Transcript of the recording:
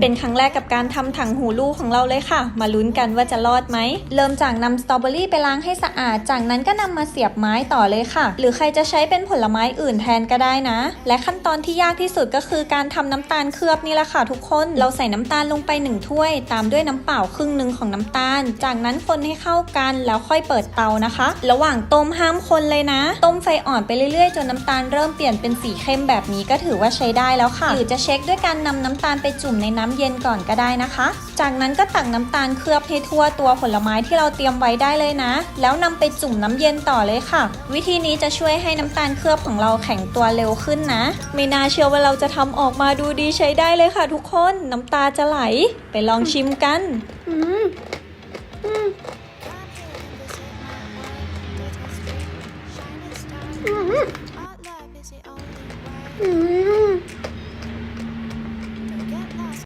เป็นครั้งแรกกับการทำถังหูลูกของเราเลยค่ะ มาลุ้นกันว่าจะรอดไหม เริ่มจากนำสตรอเบอรี่ไปล้างให้สะอาด จากนั้นก็นำมาเสียบไม้ต่อเลยค่ะ หรือใครจะใช้เป็นผลไม้อื่นแทนก็ได้นะ และขั้นตอนที่ยากที่สุดก็คือการทำน้ำตาลเคลือบนี่แหละค่ะทุกคน เราใส่น้ำตาลลงไปหนึ่งถ้วย ตามด้วยน้ำเปล่าครึ่งหนึ่งของน้ำตาล จากนั้นคนให้เข้ากันแล้วค่อยเปิดเตานะคะ ระหว่างต้มห้ามคนเลยนะ ต้มไฟอ่อนไปเรื่อยๆ จนน้ำตาลเริ่มเปลี่ยนเป็นสีเข้มแบบนี้ก็ถือว่าใช้ได้แล้วค่ะ หรือจะเช็คด้วยการนำน้ำตาลไปจุ่มในน้ำเย็นก่อนก็ได้นะคะ จากนั้นก็ตักน้ำตาลเคลือบให้ทั่วตัวผลไม้ที่เราเตรียมไว้ได้เลยนะ แล้วนำไปจุ่มน้ำเย็นต่อเลยค่ะ วิธีนี้จะช่วยให้น้ำตาลเคลือบของเราแข็งตัวเร็วขึ้นนะ ไม่น่าเชื่อว่าเราจะทำออกมาดูดีใช้ได้เลยค่ะ ทุกคนน้ำตาจะไหล ไปลองชิมกันอืมอืมอืม